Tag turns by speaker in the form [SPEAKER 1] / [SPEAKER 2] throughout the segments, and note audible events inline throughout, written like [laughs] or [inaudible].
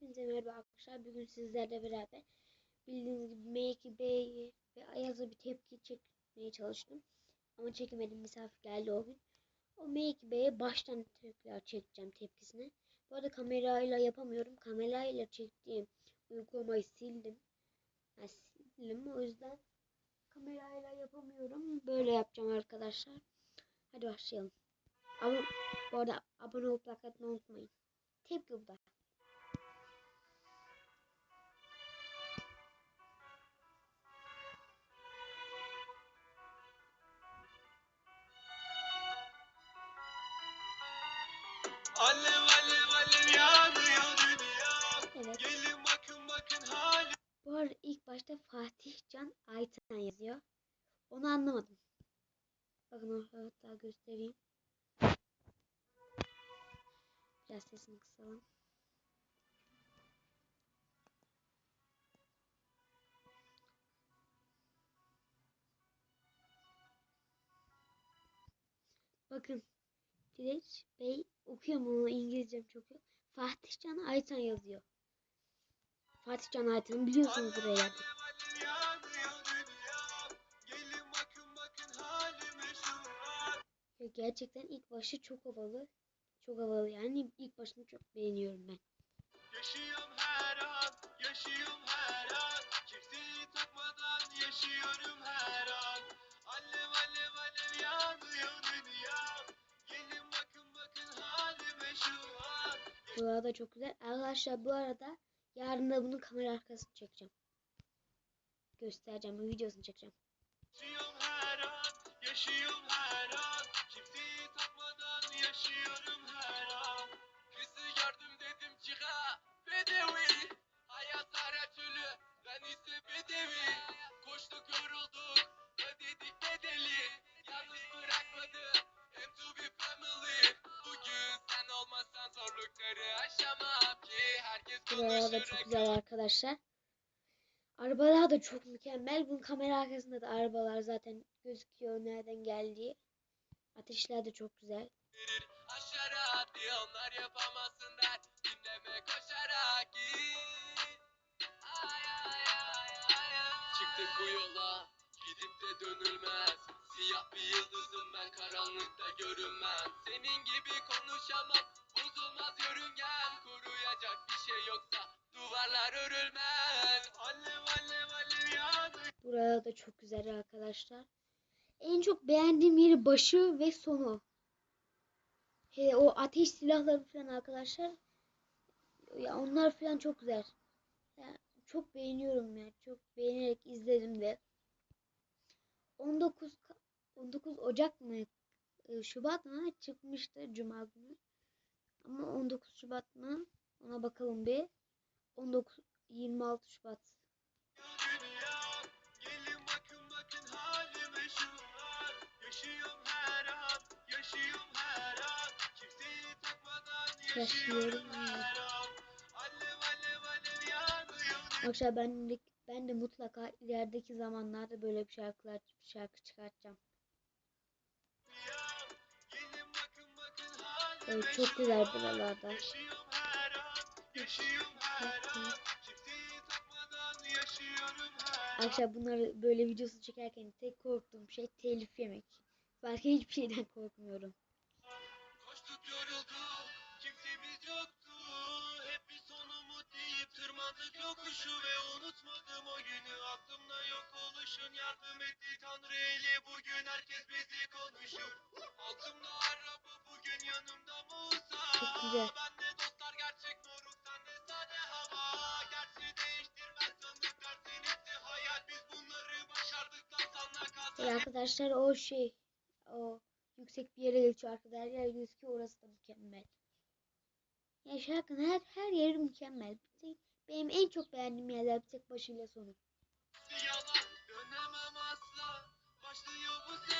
[SPEAKER 1] Hepinize merhaba arkadaşlar. Bugün sizlerle beraber bildiğiniz gibi Make Bey'i ve Ayaz'a bir tepki çekmeye çalıştım. Ama çekemedim. Misafir geldi o gün. O Make Bey'e baştan tekrar çekeceğim tepkisini. Bu arada kamerayla yapamıyorum. Kamerayla çektiğim uygulamayı sildim. Yani sildim. O yüzden kamerayla yapamıyorum. Böyle yapacağım arkadaşlar. Hadi başlayalım. Ama bu arada abone olup like atmayı unutmayın. Tepki bu
[SPEAKER 2] Alev alev alev yanıyor dünya.
[SPEAKER 1] Evet.
[SPEAKER 2] Gelin bakın bakın halim.
[SPEAKER 1] Bu arada ilk başta Fatih Can Aytan yazıyor. Onu anlamadım. Bakın hatta göstereyim. Biraz sesini kısalım. Bakın. Dilek Bey okuyor mu? İngilizcem çok yok. Fatih Can Aytan yazıyor. Fatih Can Aytan'ı biliyorsunuzdur
[SPEAKER 2] Alev
[SPEAKER 1] herhalde.
[SPEAKER 2] alev yanıyor dünya. Gelin bakın bakın halime şu an.
[SPEAKER 1] Ya gerçekten ilk başı çok havalı. Çok havalı yani ilk başını çok beğeniyorum ben.
[SPEAKER 2] Yaşıyorum her an, yaşıyorum her an. Kimseyi takmadan yaşıyorum her an.
[SPEAKER 1] Buralar da çok güzel. Arkadaşlar bu arada yarın da bunun kamera arkasını çekeceğim. Göstereceğim. Bu videosunu çekeceğim.
[SPEAKER 2] Yaşıyorum her an, yaşıyorum her an. Kimseyi takmadan yaşıyorum her an. Herkes
[SPEAKER 1] Buralar da
[SPEAKER 2] konuşur
[SPEAKER 1] çok güzel arkadaşlar. Arabalar da çok mükemmel. Bunun kamera arkasında da arabalar zaten gözüküyor nereden geldiği. Ateşler de çok güzel.
[SPEAKER 2] Çıktık bu yola Gidip de dönülmez Siyah bir yıldızım ben karanlıkta görünmem Senin gibi konuşamam Bozulmaz yörüngen Kuruyacak bir şey yoksa Duvarlar örülmez Alev alev alev yanıyor
[SPEAKER 1] Burada da çok güzel arkadaşlar. En çok beğendiğim yeri başı ve sonu. He, o ateş silahları falan arkadaşlar. Ya onlar falan çok güzel. Ya, çok beğeniyorum ya. Çok beğenerek izledim de. 19 Ka- 19 Ocak mı? e, Şubat mı çıkmıştı Cuma günü. Ama 19 Şubat mı? Ona bakalım bir. 19 26 Şubat.
[SPEAKER 2] Yaşıyorum
[SPEAKER 1] Arkadaşlar ben de, ben de mutlaka ilerideki zamanlarda böyle bir şarkılar şarkı çıkartacağım.
[SPEAKER 2] dünya
[SPEAKER 1] Evet çok güzel buralarda. Arkadaşlar bunları böyle videosu çekerken tek korktuğum şey telif yemek. Başka hiçbir şeyden korkmuyorum.
[SPEAKER 2] Koştuk yorulduk, kimsemiz yoktu. Hep bir son umut deyip tırmandık yokuşu ve unutmadım o günü. Aklımda yok oluşun yardım etti Tanrı eli bugün herkes bizi konuşur.
[SPEAKER 1] Ve
[SPEAKER 2] kazandık.
[SPEAKER 1] arkadaşlar o şey o yüksek bir yere geçiyor arkada her yer gözüküyor orası da mükemmel. Ya şarkının her, her yeri mükemmel. Benim en çok beğendiğim yerler tek başıyla sonu.
[SPEAKER 2] Yalan asla Başlıyor bu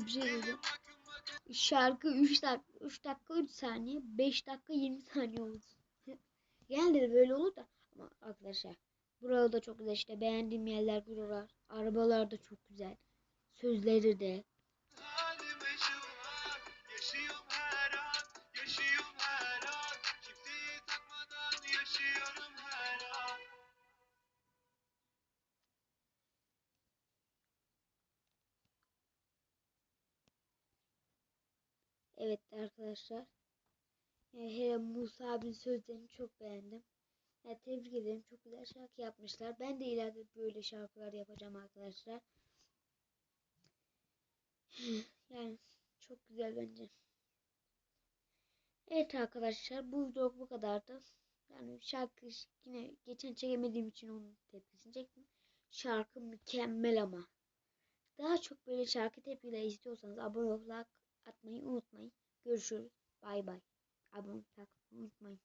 [SPEAKER 1] bir şey. Şarkı 3 dakika 3 dakika 3 saniye 5 dakika 20 saniye oldu. [laughs] Genelde de böyle olur da ama arkadaşlar burada da çok güzel işte beğendiğim yerler buralar. Arabalar da çok güzel. Sözleri de. Evet arkadaşlar. Yani hele Musa abinin sözlerini çok beğendim. Ya tebrik ederim. Çok güzel şarkı yapmışlar. Ben de ileride böyle şarkılar yapacağım arkadaşlar. [sighs] Yani çok güzel bence. Evet arkadaşlar bu video bu kadardı. Yani şarkı yine geçen çekemediğim için onun tepkisini çektim. Şarkı mükemmel ama. Daha çok böyle şarkı tepkileri istiyorsanız abone like atmayı unutmayın. Görüşürüz. Bay bay. Abone olmayı unutmayın.